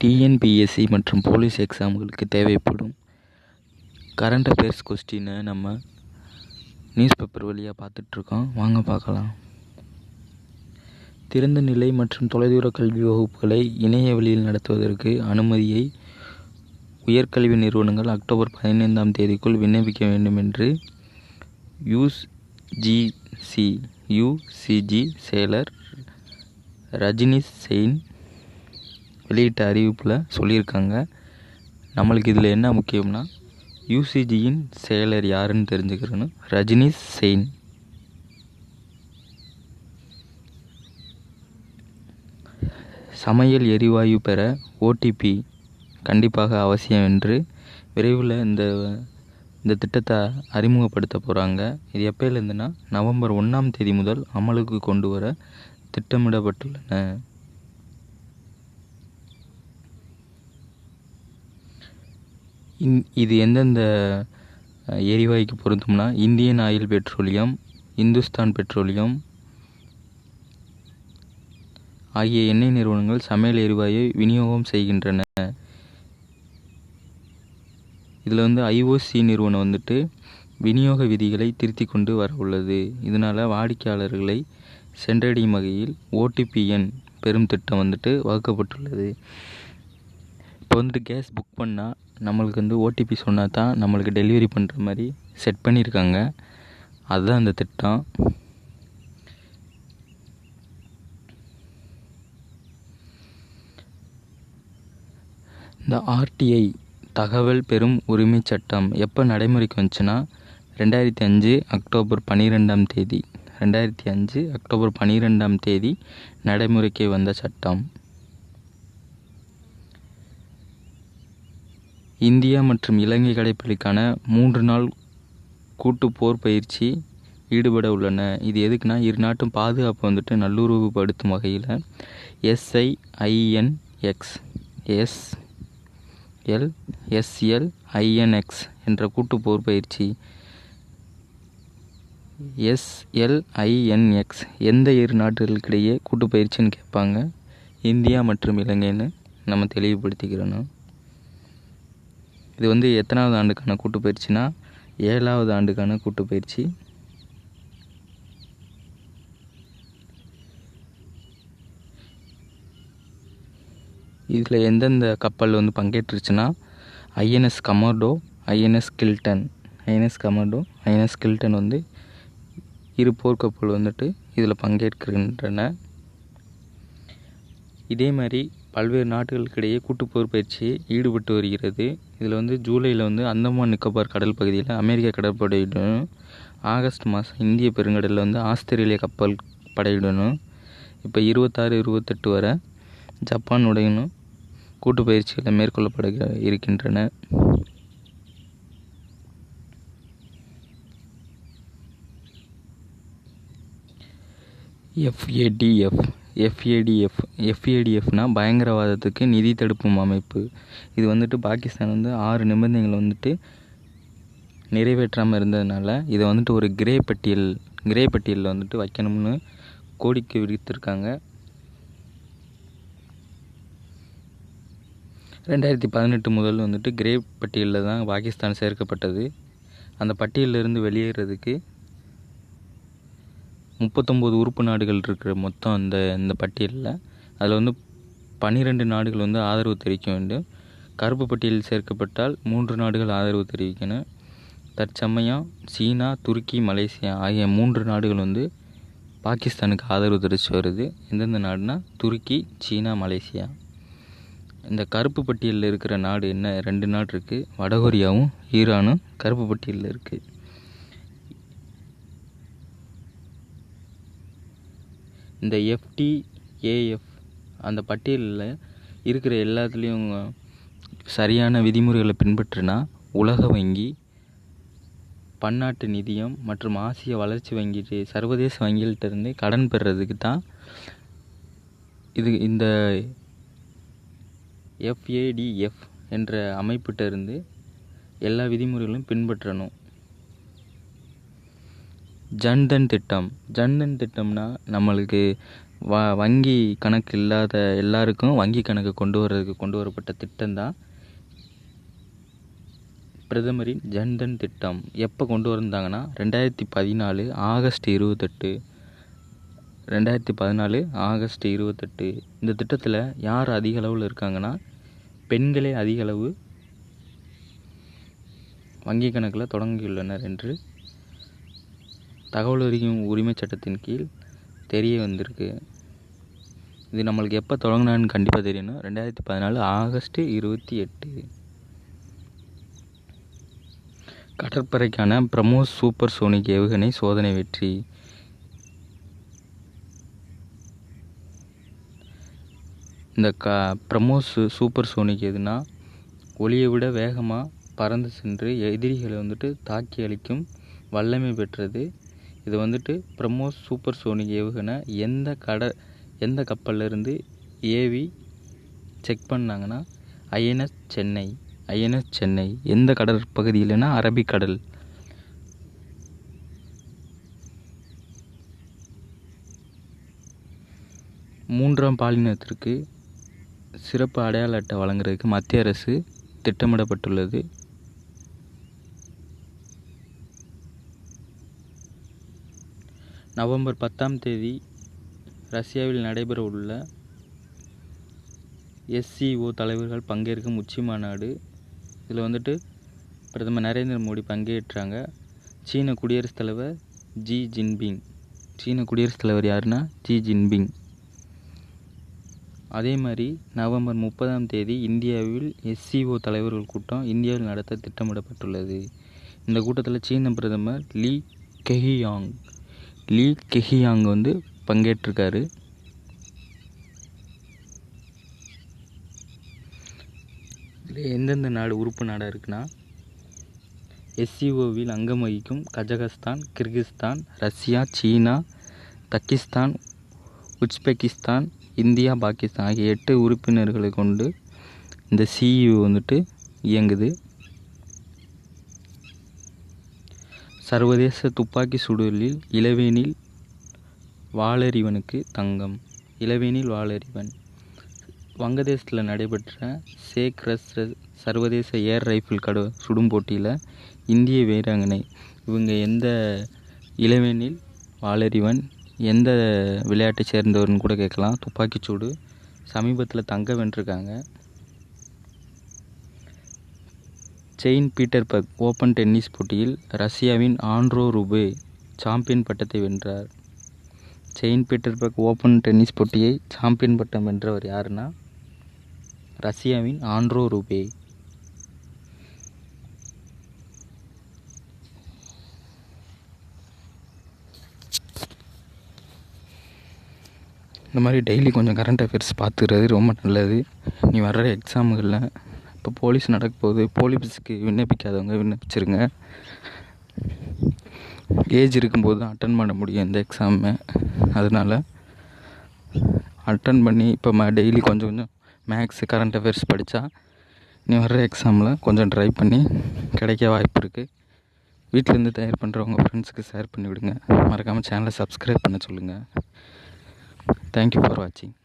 TNPSC மற்றும் police எக்ஸாம்களுக்கு தேவைப்படும் current affairs கொஸ்டினை நம்ம நியூஸ் பேப்பர் வழியாக பார்த்துட்ருக்கோம். வாங்க பார்க்கலாம். திறந்த நிலை மற்றும் தொலைதூர கல்வி வகுப்புகளை இணைய வழியில் நடத்துவதற்கு அனுமதியை உயர்கல்வி நிறுவனங்கள் அக்டோபர் பதினைந்தாம் தேதிக்குள் விண்ணப்பிக்க வேண்டும் என்று யூஸ்ஜிசி யூசிஜி செயலர் ரஜினி செயின் வெளியிட்ட அறிவிப்பில் சொல்லியிருக்காங்க. நம்மளுக்கு இதில் என்ன முக்கியம்னா யூசிஜியின் செயலர் யாருன்னு தெரிஞ்சுக்கிறேன்னு ரஜினிஷ் செயின். சமையல் எரிவாயு பெற ஓடிபி கண்டிப்பாக அவசியம் என்று விரைவில் இந்த இந்த திட்டத்தை அறிமுகப்படுத்த போகிறாங்க இது எப்போலேருந்துன்னா நவம்பர் ஒன்றாம் தேதி முதல் அமலுக்கு கொண்டு வர திட்டமிடப்பட்டுள்ளன. இந் இது எந்தெந்த எரிவாயுக்கு பொருந்தும்னா Indian oil petroleum Hindustan petroleum ஆகிய எண்ணெய் நிறுவனங்கள் சமையல் எரிவாயு விநியோகம் செய்கின்றன. இதில் வந்து ஐஓசி நிறுவனம் வந்துட்டு விநியோக விதிகளை திருத்தி கொண்டு வர உள்ளது. இதனால் வாடிக்கையாளர்களை சென்றடையும் வகையில் ஓடிபி எண் பெரும் திட்டம் வந்துட்டு வகுக்கப்பட்டுள்ளது. இப்போ வந்துட்டு கேஸ் புக் பண்ணால் நம்மளுக்கு வந்து ஓடிபி சொன்னால் தான் நம்மளுக்கு டெலிவரி பண்ணுற மாதிரி செட் பண்ணியிருக்காங்க அதுதான் அந்த திட்டம். இந்த ஆர்டிஐ தகவல் பெறும் உரிமை சட்டம் எப்போ நடைமுறைக்கு வந்துச்சுன்னா ரெண்டாயிரத்தி அஞ்சு அக்டோபர் பன்னிரெண்டாம் தேதி. ரெண்டாயிரத்தி அஞ்சு அக்டோபர் பன்னிரெண்டாம் தேதி நடைமுறைக்கு வந்த சட்டம். இந்தியா மற்றும் இலங்கை கடைப்பிடிக்கான மூன்று நாள் கூட்டு போர் பயிற்சி ஈடுபட உள்ளன. இது எதுக்குன்னா இரு நாட்டும் பாதுகாப்பு வந்துட்டு நல்லுறவுபடுத்தும் வகையில் எஸ்ஐஐஎன்எக்ஸ் எஸ் எல் எஸ்எல் ஐஎன்எக்ஸ் என்ற கூட்டு போர் பயிற்சி. எஸ்எல்ஐஎன்எக்ஸ் எந்த இரு நாடுகளுக்கிடையே கூட்டு பயிற்சின்னு கேட்பாங்க. இந்தியா மற்றும் இலங்கைன்னு நம்ம தெளிவுபடுத்திக்கிறோன்னா இது வந்து எத்தனாவது ஆண்டுக்கான கூட்டு ஏழாவது ஆண்டுக்கான கூட்டு பயிற்சி. இதில் எந்தெந்த கப்பல் வந்து பங்கேற்றுச்சுன்னா INS Kamorta INS Kiltan. INS Kamorta INS Kiltan வந்து இரு போர்க்கப்பல் வந்துட்டு இதில் பங்கேற்கின்றன. இதே மாதிரி பல்வேறு நாடுகளுக்கிடையே கூட்டுப்போர் பயிற்சி ஈடுபட்டு வருகிறது. இதில் வந்து ஜூலையில் வந்து அந்தமான் நிக்கோபார் கடல் பகுதியில் அமெரிக்க கடற்படையுடனும் ஆகஸ்ட் மாதம் இந்திய பெருங்கடலில் வந்து ஆஸ்திரேலிய கப்பல் படையுடனும் இப்போ இருபத்தாறு இருபத்தெட்டு வரை ஜப்பானுடையனும் கூட்டு பயிற்சிகளை மேற்கொள்ளப்பட இருக்கின்றன. எஃப்ஏடிஎஃப் எஃப்ஏடிஎஃப் எஃப்ஏடிஎஃப்னா பயங்கரவாதத்துக்கு நிதி தடுப்பும் அமைப்பு. இது வந்துட்டு பாகிஸ்தான் வந்து ஆறு நிபந்தனைகள் வந்துட்டு நிறைவேற்றாமல் இருந்ததுனால இதை வந்துட்டு ஒரு கிரே பட்டியல் கிரே பட்டியலில் வந்துட்டு வைக்கணும்னு கோரிக்கை விடுத்திருக்காங்க. ரெண்டாயிரத்தி பதினெட்டு முதல் வந்துட்டு கிரே பட்டியலில் தான் பாகிஸ்தான் சேர்க்கப்பட்டது. அந்த பட்டியலிருந்து வெளியேறதுக்கு முப்பத்தொம்போது உறுப்பு நாடுகள் இருக்கிற மொத்தம் அந்த இந்த பட்டியலில் அதில் வந்து பன்னிரெண்டு நாடுகள் வந்து ஆதரவு தெரிவிக்க வேண்டும். கருப்பு பட்டியலில் சேர்க்கப்பட்டால் மூன்று நாடுகள் ஆதரவு தெரிவிக்கணும். தற்சமயம் சீனா துருக்கி மலேசியா ஆகிய மூன்று நாடுகள் வந்து பாகிஸ்தானுக்கு ஆதரவு தெரிவித்து வருது. எந்தெந்த நாடுனா துருக்கி சீனா மலேசியா. இந்த கருப்பு பட்டியலில் இருக்கிற நாடு என்ன? ரெண்டு நாடு இருக்குது வடகொரியாவும் ஈரானும் கருப்பு பட்டியலில் இருக்குது இந்த எஃப்டிஏஎஃப் அந்த பட்டியலில் இருக்கிற எல்லாத்துலேயும் சரியான விதிமுறைகளை பின்பற்றினா உலக வங்கி பன்னாட்டு நிதியம் மற்றும் ஆசிய வளர்ச்சி வங்கி சர்வதேச வங்கிகள்கிட்ட இருந்து கடன் பெறுறதுக்கு தான் இது இந்த எஃப்ஏடிஎஃப் என்ற அமைப்பிட்ட இருந்து எல்லா விதிமுறைகளும் பின்பற்றணும். ஜன்தன் திட்டம். ஜன்தன் திட்டம்னா நம்மளுக்கு வ வங்கி கணக்கு இல்லாத எல்லாருக்கும் வங்கி கணக்கு கொண்டு வர்றதுக்கு கொண்டு வரப்பட்ட திட்டம்தான் பிரதமரின் ஜன்தன் திட்டம். எப்போ கொண்டு வந்தாங்கன்னா ரெண்டாயிரத்தி பதினாலு ஆகஸ்ட் இருபத்தெட்டு. ரெண்டாயிரத்தி பதினாலு ஆகஸ்ட் இருபத்தெட்டு. இந்த திட்டத்தில் யார் அதிக அளவில் இருக்காங்கன்னா பெண்களே அதிக அளவு வங்கி கணக்கில் தொடங்கியுள்ளனர் என்று தகவல் அறியும் உரிமை சட்டத்தின் கீழ் தெரிய வந்திருக்கு. இது நம்மளுக்கு எப்போ தொடங்கினான்னு கண்டிப்பாக தெரியணும். ரெண்டாயிரத்தி பதினாலு ஆகஸ்ட்டு இருபத்தி எட்டு. கடற்படைக்கான பிரமோஸ் சூப்பர் சோனிக் ஏவுகணை சோதனை வெற்றி. இந்த க பிரமோஸ் சூப்பர் சோனிக் எதுனா ஒளியை விட வேகமாக பறந்து சென்று எதிரிகளை வந்துட்டு தாக்கி அளிக்கும் வல்லமை பெற்றது இது வந்துட்டு பிரம்மோஸ் சூப்பர் சோனிக் ஏவுகணை எந்த கட எந்த கப்பல்லேருந்து ஏவி செக் பண்ணாங்கன்னா ஐஎன்எஸ் சென்னை ஐஎன்எஸ் சென்னை எந்த கடற்பகுதியில்னா அரபிக்கடல். மூன்றாம் பாலினத்திற்கு சிறப்பு அடையாள அட்டை வழங்குறதுக்கு மத்திய அரசு திட்டமிடப்பட்டுள்ளது. நவம்பர் பத்தாம் தேதி ரஷ்யாவில் நடைபெற உள்ள எஸ்சிஓ தலைவர்கள் பங்கேற்கும் உச்சி மாநாடு. இதில் வந்துட்டு பிரதமர் நரேந்திர மோடி பங்கேற்றாங்க. சீன குடியரசுத் தலைவர் ஜி ஜின்பிங். சீன குடியரசுத் தலைவர் யாருன்னா? Xi Jinping. அதே மாதிரி நவம்பர் முப்பதாம் தேதி இந்தியாவில் எஸ்சிஓ தலைவர்கள் கூட்டம் இந்தியாவில் நடத்த திட்டமிடப்பட்டுள்ளது. இந்த கூட்டத்தில் சீன பிரதமர் லீ கெஹியாங். லீ கெஹியாங் வந்து பங்கேற்றிருக்காரு. இதில் எந்தெந்த நாடு உறுப்பு நாடாக இருக்குன்னா எஸ்சிஓவில் அங்கம் வகிக்கும் Kazakhstan Kyrgyzstan Russia China Tajikistan Uzbekistan India Pakistan ஆகிய எட்டு உறுப்பினர்களை கொண்டு இந்த சிஇஓ வந்துட்டு இயங்குது. சர்வதேச துப்பாக்கி சுடுதலில் இளவேனில் வாளறிவனுக்கு தங்கம். இளவேனில் வாளறிவன். வங்கதேசத்தில் நடைபெற்ற சேக் ரஸ் சர்வதேச ஏர் ரைஃபிள் கடு சுடும் போட்டியில் இந்திய வீராங்கனை. இவங்க எந்த இளவேனில் வாளறிவன் எந்த விளையாட்டை சேர்ந்தவர்னு கூட கேட்கலாம். துப்பாக்கிச்சூடு சமீபத்தில் தங்கம் வென்றிருக்காங்க. செயின் பீட்டர்பர்க் ஓப்பன் டென்னிஸ் போட்டியில் ரஷ்யாவின் ஆண்ட்ரோ ரூபே சாம்பியன் பட்டத்தை வென்றார். செயின் பீட்டர்பர்க் ஓப்பன் டென்னிஸ் போட்டியை சாம்பியன் பட்டம் வென்றவர் யாருன்னா? ரஷ்யாவின் ஆண்ட்ரோ ரூபே. இந்த மாதிரி டெய்லி கொஞ்சம் கரண்ட் அஃபேர்ஸ் பார்த்துக்கிறது ரொம்ப நல்லது. நீ வர்ற எக்ஸாமுகளில் இப்போ போலீஸ் நடக்க போகுது. போலீஸுக்கு விண்ணப்பிக்காதவங்க விண்ணப்பிச்சிருங்க. ஏஜ் இருக்கும்போது தான் அட்டன் பண்ண முடியும் இந்த எக்ஸாமை அதனால் அட்டன் பண்ணி இப்போ ம டெய்லி கொஞ்சம் கொஞ்சம் மேக்ஸு கரண்ட் அஃபேர்ஸ் படித்தா நீ வர்ற எக்ஸாமில் கொஞ்சம் ட்ரை பண்ணி கிடைக்க வாய்ப்பு இருக்குது வீட்டிலேருந்து தயார் பண்ணுறவங்க ஃப்ரெண்ட்ஸுக்கு ஷேர் பண்ணிவிடுங்க. மறக்காமல் சேனலை சப்ஸ்கிரைப் பண்ண சொல்லுங்கள் தேங்க்யூ ஃபார் வாட்சிங்